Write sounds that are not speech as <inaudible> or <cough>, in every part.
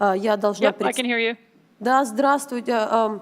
А, Я должна Yep, I can hear you. Да, здравствуйте. Um,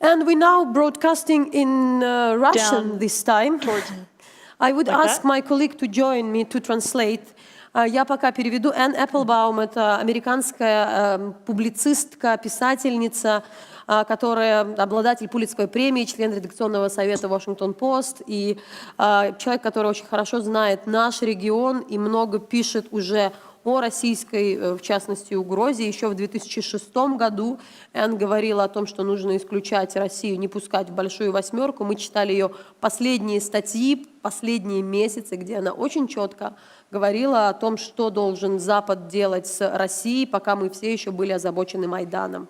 and we now broadcasting in uh, Russian Down this time. towards- <laughs> I would like ask that? my colleague to join me to translate. А, Я пока переведу. Энн Эпплбаум – это американская эм, публицистка, писательница, а, которая обладатель Пулитцевой премии, член редакционного совета Вашингтон-Пост и а, человек, который очень хорошо знает наш регион и много пишет уже о российской, э, в частности, угрозе. Еще в 2006 году Энн говорила о том, что нужно исключать Россию, не пускать в большую восьмерку. Мы читали ее последние статьи, последние месяцы, где она очень четко говорила о том, что должен Запад делать с Россией, пока мы все еще были озабочены Майданом.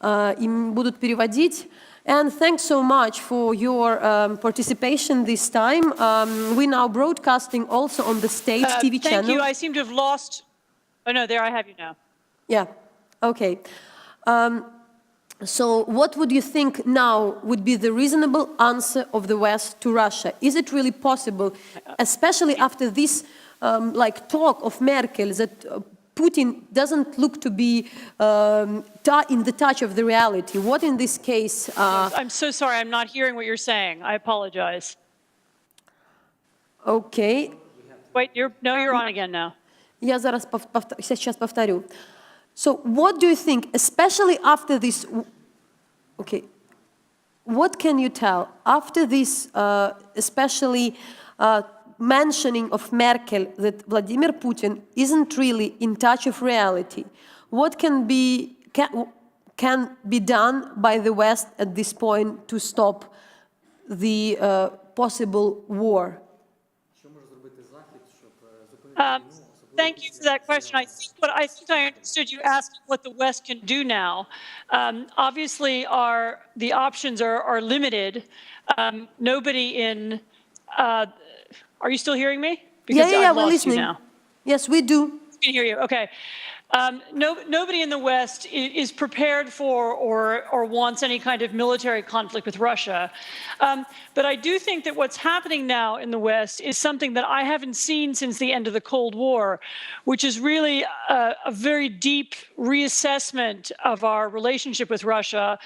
А, И м, будут переводить. And thanks so much for your um, participation this time. Um, we're now broadcasting also on the state Uh, TV Thank channel. Thank you. I seem to have lost. Oh, no, there I have you now. Yeah, okay. Um, so, what would you think now would be the reasonable answer of the West to Russia? Is it really possible, especially after this um, like talk of Merkel that uh, Putin doesn't look to be um, ta- in the touch of the reality? What in this case? Uh, I'm so sorry. I'm not hearing what you're saying. I apologize. okay, Wait, you're no, you're on again now. Я зараз пов- повт- сейчас повторю. So, what do you think, especially after this? Okay, what can you tell after this, uh, especially uh, mentioning of Merkel that Vladimir Putin isn't really in touch of reality? What can be can, can be done by the West at this point to stop the uh, possible war? Um, Thank you for that question. I think what I think I understood you asking what the West can do now. Um, obviously, our the options are are limited. Um, nobody in. Uh, are you still hearing me? yeah, Because yeah, yeah, I've we're lost you listening. now. Yes, we do. can hear you. Okay. Um, no, nobody in the West is prepared for or, or wants any kind of military conflict with Russia. Um, but I do think that what's happening now in the West is something that I haven't seen since the end of the Cold War, which is really a, a very deep reassessment of our relationship with Russia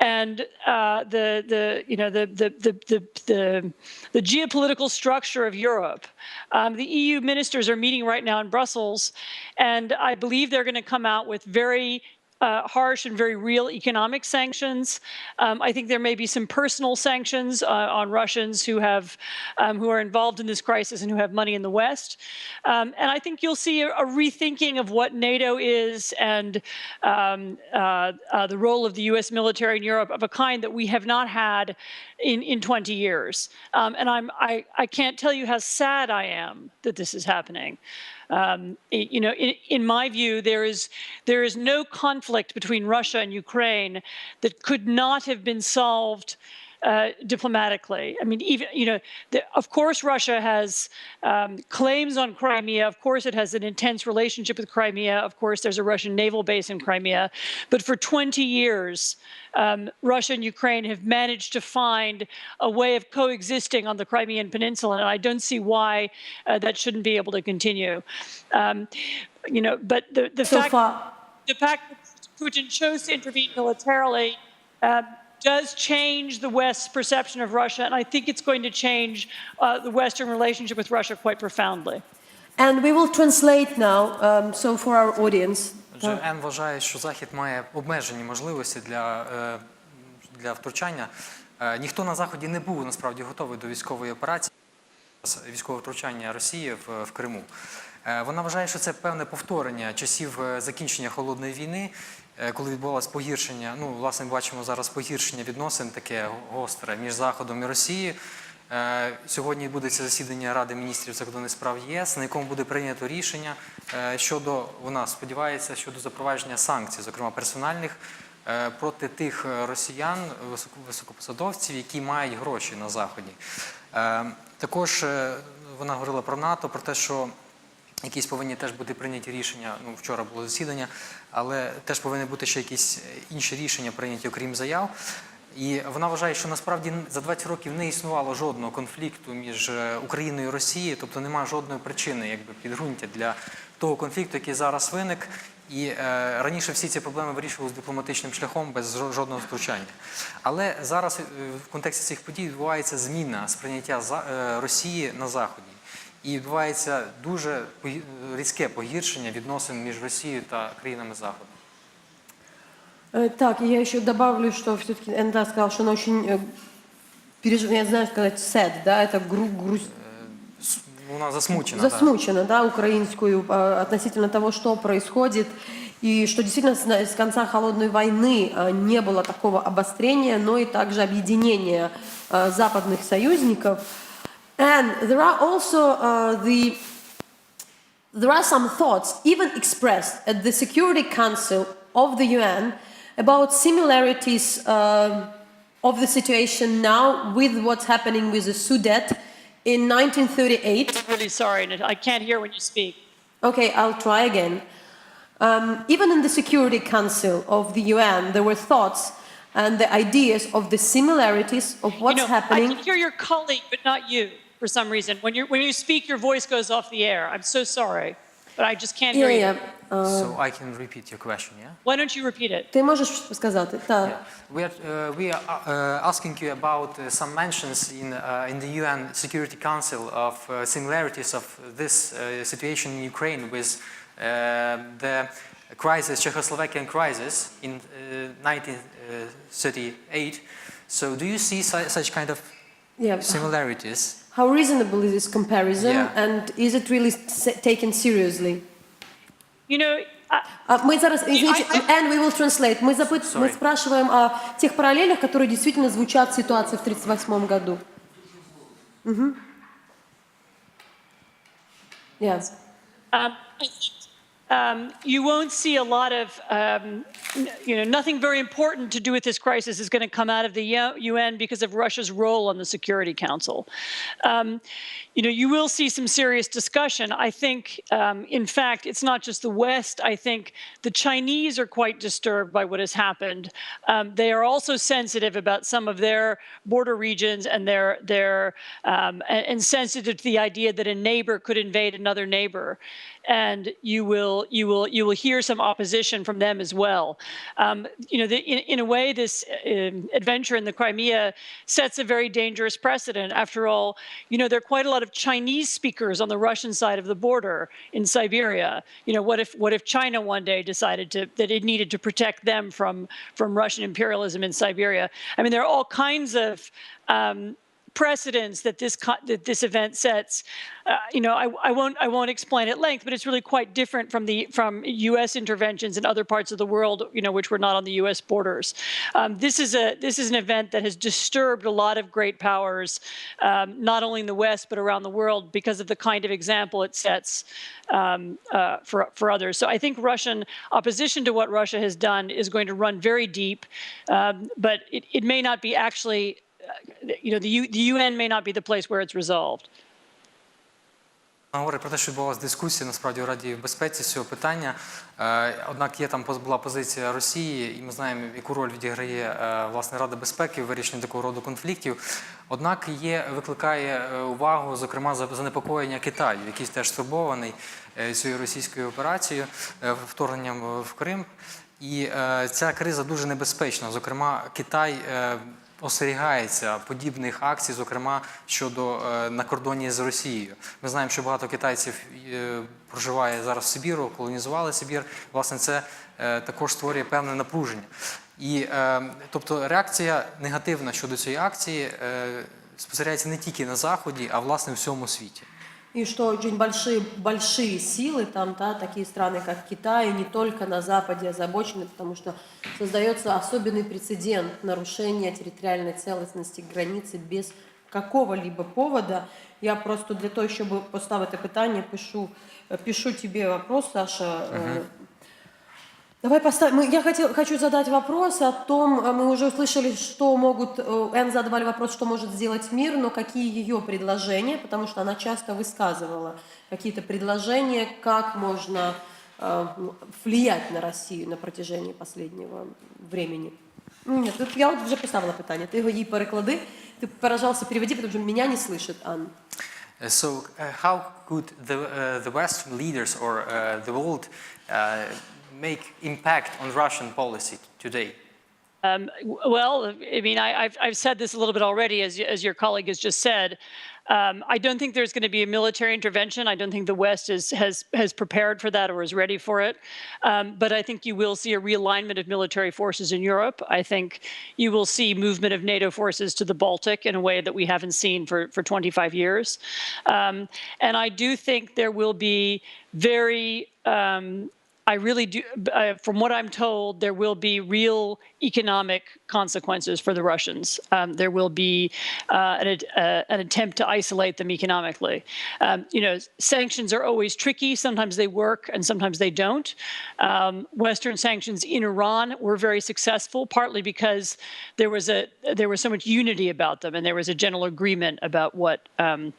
and uh, the, the, you know, the, the, the, geopolitical structure of Europe. Um, the EU ministers are meeting right now in Brussels, and I believe they're going to come out with very uh, harsh and very real economic sanctions. Um, I think there may be some personal sanctions uh, on Russians who have um, who are involved in this crisis and who have money in the West. Um, and I think you'll see a, a rethinking of what NATO is and um, uh, uh, the role of the U.S. military in Europe of a kind that we have not had in, in 20 years. Um, and I'm, I, I can't tell you how sad I am that this is happening. Um, you know, in, in my view, there is there is no conflict between Russia and Ukraine that could not have been solved uh, diplomatically. I mean, even you know, the, of course, Russia has um, claims on Crimea. Of course, it has an intense relationship with Crimea. Of course, there's a Russian naval base in Crimea. But for 20 years, um, Russia and Ukraine have managed to find a way of coexisting on the Crimean Peninsula, and I don't see why uh, that shouldn't be able to continue. Um, you know, but the the So fact far, the fact that Putin chose to intervene militarily uh, does change the West's perception of Russia, and I think it's going to change uh, the Western relationship with Russia quite profoundly. and we will translate now. Um, so for our audience. Отже, Ен вважає, що Захід має обмежені можливості для, е, для втручання. Е, Ніхто на Заході не був насправді готовий до військової операції, військового втручання Росії в, в Криму. Е, Вона вважає, що це певне повторення часів е, закінчення холодної війни, е, коли відбувалось погіршення. Ну, власне, бачимо зараз погіршення відносин таке гостре між Заходом і Росією. Сьогодні відбудеться засідання Ради міністрів закордонних справ ЄС, на якому буде прийнято рішення щодо вона сподівається щодо запровадження санкцій, зокрема персональних, проти тих росіян, високо- високопосадовців, які мають гроші на заході. Також вона говорила про НАТО, про те, що якісь повинні теж бути прийняті рішення. Ну, вчора було засідання, але теж повинні бути ще якісь інші рішення прийняті, окрім заяв. І вона вважає, що насправді за 20 років не існувало жодного конфлікту між е, Україною і Росією, тобто немає жодної причини, якби підґрунтя для того конфлікту, який зараз виник. І е, раніше всі ці проблеми вирішувалися дипломатичним шляхом без жодного втручання. Але зараз е, в контексті цих подій відбувається зміна сприйняття за, е, Росії на Заході. І відбувається дуже пої- різке погіршення відносин між Росією та країнами Заходу. Э, Так, и я еще добавлю, что все-таки Энда сказал, что она очень э, переж- я знаю сказать sad, да, это гру, грусть, С- Вона засмучена. так. засмучена, да, украинскую э, относительно того, что происходит, и что действительно с, на- с конца холодной войны э, не было такого обострения, но и также объединения э, западных союзников. And there are also uh, the there are some thoughts, even expressed at the Security Council of the UN, about similarities um, of the situation now with what's happening with the Sudet in 1938. I'm Really sorry, I can't hear when you speak. Okay, I'll try again. Um, even in the Security Council of the UN, there were thoughts and the ideas of the similarities of what's you know, happening. I can hear your colleague, but not you, for some reason. When you when you speak, your voice goes off the air. I'm so sorry, but I just can't Yeah, hear you. yeah. Uh, So I can repeat your question, yeah? Why don't you repeat it? Ти можеш сказати? Так. We are, uh, we are uh, asking you about uh, some mentions in, uh, in the UN Security Council of uh, similarities of this uh, situation in Ukraine with uh, the crisis, Czechoslovakian crisis in uh, 1938. So do you see su- such kind of Yeah. similarities? How reasonable is this comparison, Yeah. and is it really s- taken seriously? You know, I, А, Мы зараз, извините, I- I- and we will translate. Мы, запыт- мы Sorry. спрашиваем о тех параллелях, которые действительно звучат в ситуации в 1938 году. Мгм. Yes. Um, I think, um, you won't see a lot of, um, you know, nothing very important to do with this crisis is going to come out of the UN because of Russia's role on the Security Council. Um, you know, you will see some serious discussion. I think, um, in fact, it's not just the West. I think the Chinese are quite disturbed by what has happened. Um, they are also sensitive about some of their border regions and their their um, and sensitive to the idea that a neighbor could invade another neighbor and you will you will you will hear some opposition from them as well. Um, you know, the, in, in a way, this um, adventure in the Crimea sets a very dangerous precedent. After all, you know, there are quite a lot of Chinese speakers on the Russian side of the border in Siberia. You know, what if what if China one day decided to that it needed to protect them from from Russian imperialism in Siberia? I mean, there are all kinds of um, precedents that this that this event sets. Uh, you know, I, I won't I won't explain at length, but it's really quite different from the from U.S. interventions in other parts of the world. You know, which were not on the U.S. borders. Um, this is a this is an event that has disturbed a lot of great powers, um, not only in the West but around the world, because of the kind of example it sets um, uh, for for others. So I think Russian opposition to what Russia has done is going to run very deep, um, but it, it may not be actually you know, the, U, the UN may not be the place where it's resolved. Говорить про те, що відбувалася дискусія насправді у Раді безпеці цього питання. Е, Однак є там була позиція Росії, і ми знаємо, яку роль відіграє е, власне Рада безпеки в вирішенні такого роду конфліктів. Однак є викликає е, увагу, зокрема, за- занепокоєння Китаю, який теж стурбований цією російською операцією, вторгненням в Крим. І ця криза дуже небезпечна. Зокрема, Китай. Остерігається подібних акцій, зокрема щодо е, на кордоні з Росією. Ми знаємо, що багато китайців е, проживає зараз в Сибіру, колонізували Сибір. Власне, це е, також створює певне напруження. І тобто реакція негативна щодо цієї акції спостерігається не тільки на заході, а власне в всьому світі И что очень большие, большие силы, там, да, такие страны, как Китай, не только на Западе озабочены, потому что создается особенный прецедент нарушения территориальной целостности границы без какого-либо повода. Я просто для того, чтобы поставити питання, пишу, э, пишу тебе вопрос, Саша. Э, Давай поставим. Мы- Я хотел, хочу задать вопрос о том, а мы уже услышали, что могут, э, Энн задавали вопрос, что может сделать мир, но какие ее предложения, потому что она часто высказывала какие-то предложения, как можно э, ну, влиять на Россию на протяжении последнего времени. Ні, тут я от вже поставила питання. Ти його їй переклади. Ти, пожалуйста, переведи, тому що мене не слышит, Анна. Uh, So, uh, how could the, uh, the Western leaders or uh, the world uh, make impact on Russian policy today? Um, well, I mean, I, I've, I've said this a little bit already, as, as your colleague has just said. Um, I don't think there's going to be a military intervention. I don't think the West is, has, has prepared for that or is ready for it. Um, but I think you will see a realignment of military forces in Europe. I think you will see movement of NATO forces to the Baltic in a way that we haven't seen for, for 25 years. Um, and I do think there will be very um, I really do, uh, from what I'm told, there will be real economic consequences for the Russians. Um, there will be uh, an, uh, an attempt to isolate them economically. Um, you know, sanctions are always tricky. Sometimes they work and sometimes they don't. Um, Western sanctions in Iran were very successful, partly because there was a there was so much unity about them, and there was a general agreement about what. Um,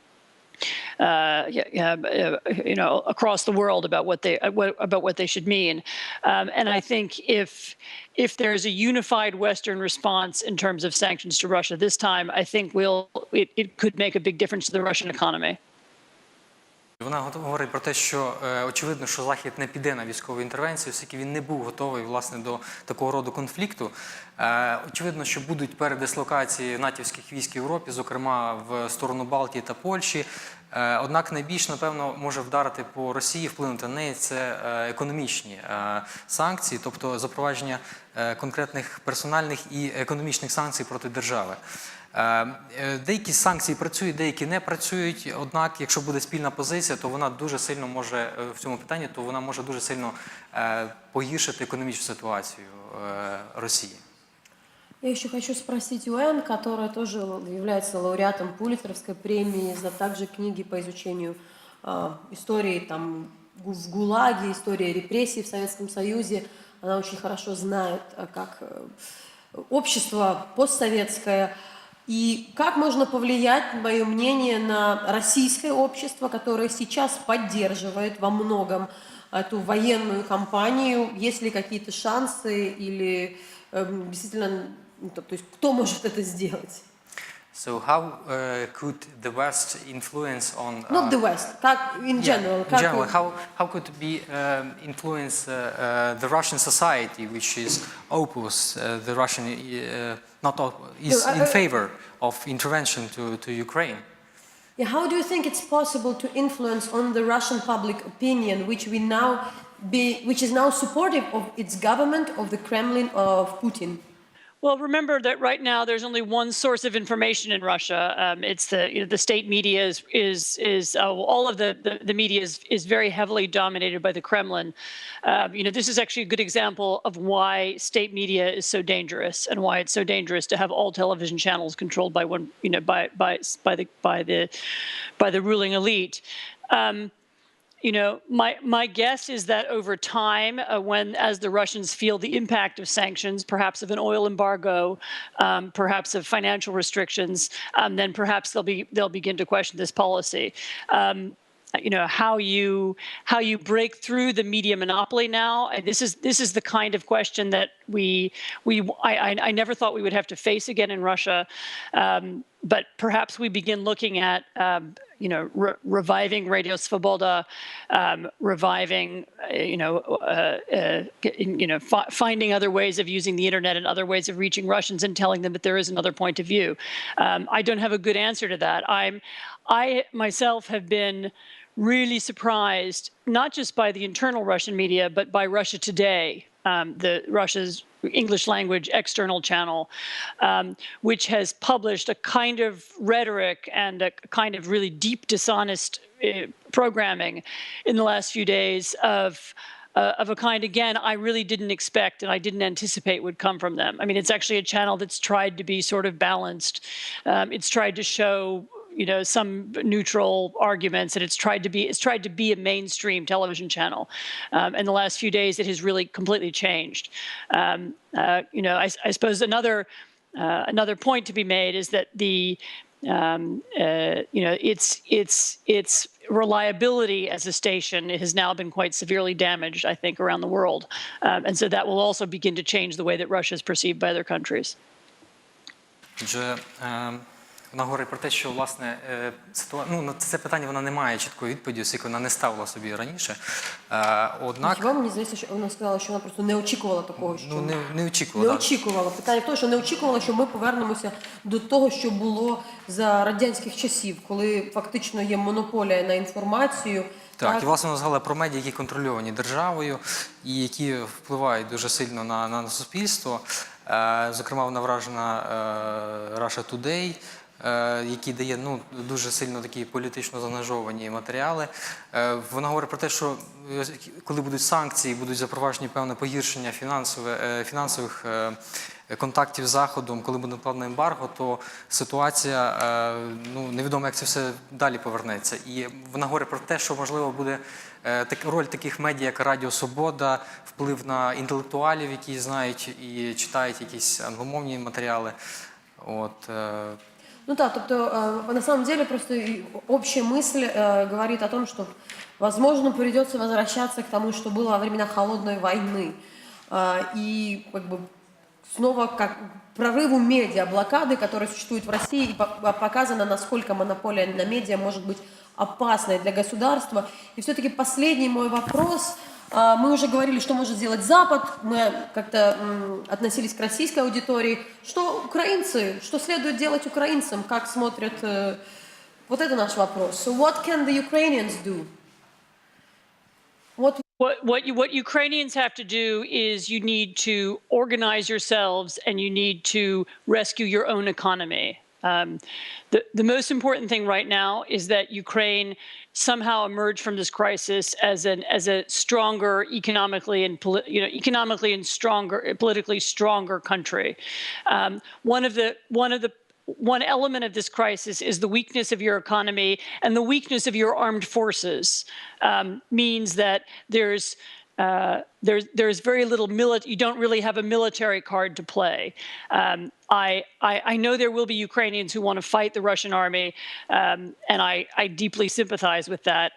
uh, yeah, uh, you know, across the world about what they uh, about what they should mean. Um, and I think if if there's a unified Western response in terms of sanctions to Russia this time, I think we'll it, it could make a big difference to the Russian economy. Вона говорить про те, що е, очевидно, що Захід не піде на військову інтервенцію, оскільки він не був готовий власне до такого роду конфлікту. Е, очевидно, що будуть передислокації натівських військ в Європі, зокрема в сторону Балтії та Польщі. Е, однак найбільш напевно може вдарити по Росії, вплинути на неї це економічні санкції, тобто запровадження конкретних персональних і економічних санкцій проти держави. Е, е, Деякі санкції працюють, деякі не працюють. Однак, якщо буде спільна позиція, то вона дуже сильно може е, в цьому питанні, то вона може дуже сильно е, погіршити економічну ситуацію е, Росії. Я еще хочу спросить у Энн, которая тоже является лауреатом Пулитцеровской премии за также книги по изучению а, истории там, в ГУЛАГе, истории репрессий в Советском Союзе. Она очень хорошо знает, а, как э, общество постсоветское. И как можно повлиять, мое мнение, на российское общество, которое сейчас поддерживает во многом эту военную кампанию? Есть ли какие-то шансы или эм, действительно, ну, то есть кто может это сделать? So how uh, could the West influence on Not uh, the West, как in Yeah, general. in как general, вот- how, how could be um, influence uh, uh, the Russian society, which is opposed, uh, the Russian, uh, not op- is No, I- in I- favor of intervention to, to Ukraine? Yeah, how do you think it's possible to influence on the Russian public opinion, which we now be, which is now supportive of its government, of the Kremlin, of Putin? Well, remember that right now there's only one source of information in Russia. Um, it's the you know, the state media is is is uh, all of the, the the media is is very heavily dominated by the Kremlin. Um, you know, this is actually a good example of why state media is so dangerous and why it's so dangerous to have all television channels controlled by one you know by by by the by the by the ruling elite. Um, you know, my my guess is that over time, uh, when as the Russians feel the impact of sanctions, perhaps of an oil embargo, um, perhaps of financial restrictions, um, then perhaps they'll be they'll begin to question this policy. Um, you know how you how you break through the media monopoly now this is this is the kind of question that we we I, I, I never thought we would have to face again in Russia um, but perhaps we begin looking at um, you know re- reviving Radio Svoboda um, reviving uh, you know uh, uh, you know fi- finding other ways of using the internet and other ways of reaching Russians and telling them that there is another point of view. Um, I don't have a good answer to that. I'm I myself have been really surprised, not just by the internal Russian media, but by Russia Today, um, the Russia's English language external channel, um, which has published a kind of rhetoric and a kind of really deep dishonest uh, programming in the last few days of uh, of a kind again I really didn't expect and I didn't anticipate would come from them. I mean, it's actually a channel that's tried to be sort of balanced. Um, it's tried to show you know some neutral arguments and it's tried to be it's tried to be a mainstream television channel. Um, in the last few days it has really completely changed. Um, uh, you know I, I suppose another uh, another point to be made is that the um, uh, you know its its its reliability as a station has now been quite severely damaged, I think, around the world, um, and so that will also begin to change the way that Russia is perceived by other countries. Um, вона говорить про те, що власне е, ситуа... ну, на це питання вона не має чіткої відповіді, оскільки вона не ставила собі раніше. Е, Однак Хіба мені здається, що вона сказала, що вона просто не очікувала такого, що ну, не, не не очікувала. да. очікувала. Питання в тому, що не очікувала, що ми повернемося до того, що було за радянських часів, коли фактично є монополія на інформацію. Так, і власне вона згадала про медіа, які контрольовані державою і які впливають дуже сильно на, на суспільство. Е, зокрема, вона вражена е, Russia Today, який дає ну, дуже сильно такі політично заангажовані матеріали. Е, вона говорить про те, що е, коли будуть санкції, будуть запроваджені певне погіршення е, фінансових. е, контактів з заходом, коли буде накладено ембарго, то ситуація е, ну невідомо, як це все далі повернеться. І вона говорить про те, що можливо буде е, роль таких медіа, як Радіо Свобода, вплив на інтелектуалів, які знають і читають якісь англомовні матеріали. От е, Ну да, тобто, э, на самом деле просто общая мысль э, говорит о том, что, возможно, придется возвращаться к тому, что было во времена холодной войны. Э, и как бы снова как прорыву медиа, блокады, которая существует в России, и по- показано, насколько монополия на медиа может быть опасной для государства. И все-таки последний мой вопрос. А, Мы уже говорили, что может сделать Запад, мы как-то м, относились к российской аудитории. Что украинцы, что следует делать украинцам, как смотрят... э, Вот это наш вопрос. So what can the Ukrainians do? What What, what, you, what Ukrainians have to do is you need to organize yourselves and you need to rescue your own economy. Um, the, the most important thing right now is that Ukraine somehow emerge from this crisis as an as a stronger economically and you know economically and stronger politically stronger country. Um, one of the one of the one element of this crisis is the weakness of your economy and the weakness of your armed forces um, means that there's uh, there's there's very little mili- You don't really have a military card to play. Um, I, I I know there will be Ukrainians who want to fight the Russian army, um, and I I deeply sympathize with that.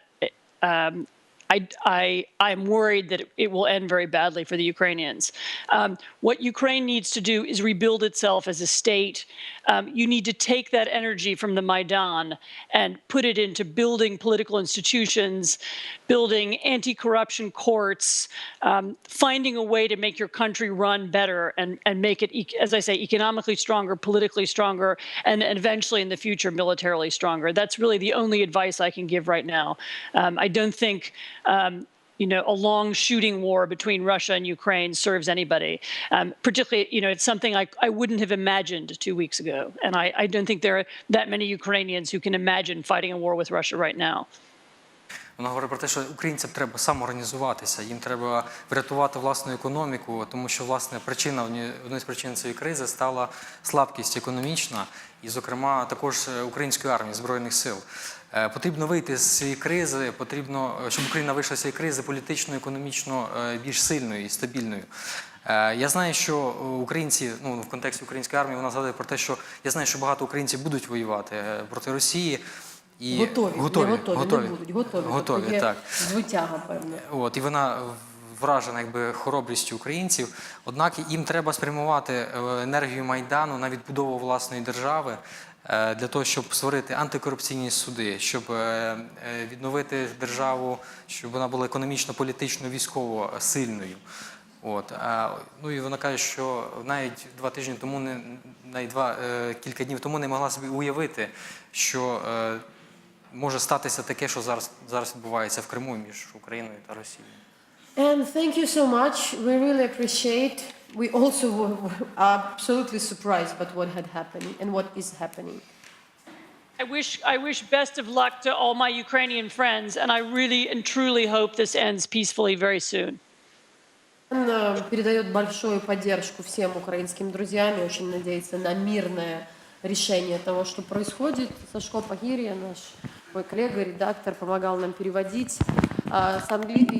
Um, I, I, I'm worried that it, will end very badly for the Ukrainians. Um, what Ukraine needs to do is rebuild itself as a state. Um, you need to take that energy from the Maidan and put it into building political institutions, building anti corruption courts, um, finding a way to make your country run better and, and make it, as I say, economically stronger, politically stronger, and, and eventually in the future, militarily stronger. That's really the only advice I can give right now. Um, I don't think. Um, you know, a long shooting war between Russia and Ukraine serves anybody. Um, particularly, you know, it's something I, I wouldn't have imagined two weeks ago. And I, I don't think there are that many Ukrainians who can imagine fighting a war with Russia right now. Вона говорить про те, що українцям треба самоорганізуватися, їм треба врятувати власну економіку, тому що власне причина одні- з причин цієї кризи стала слабкість економічна, і, зокрема, також е, української армії збройних сил. Е, Потрібно вийти з цієї кризи, потрібно, е, щоб Україна вийшла з цієї кризи політично, економічно е, більш сильною і стабільною. Я знаю, що українці, ну в контексті української армії, вона згадує про те, що я знаю, що багато українців будуть воювати проти Росії. І готові, готові, не готові, готові, не будуть, готові. готові тобто є так. звитяга певна. От і вона вражена якби хоробрістю українців. Однак їм треба спрямувати енергію майдану на відбудову власної держави для того, щоб створити антикорупційні суди, щоб е, е, відновити державу, щоб вона була економічно, політично, військово сильною. От ну і вона каже, що навіть два тижні тому не навіть два е, кілька днів тому не могла собі уявити, що е, може статися таке, що зараз зараз відбувається в Криму між Україною та Росією. And thank you so much. We really appreciate. We also were were absolutely surprised by what had happened and what is happening. I wish, I wish best of luck to all my Ukrainian friends, and I really and truly hope this ends peacefully very soon. Он э, передает большую поддержку всем украинским друзьям и очень надеется на мирное решение того, что происходит. Сашко Пагирия, наш мой коллега, редактор, помогал нам переводить а, с, англи-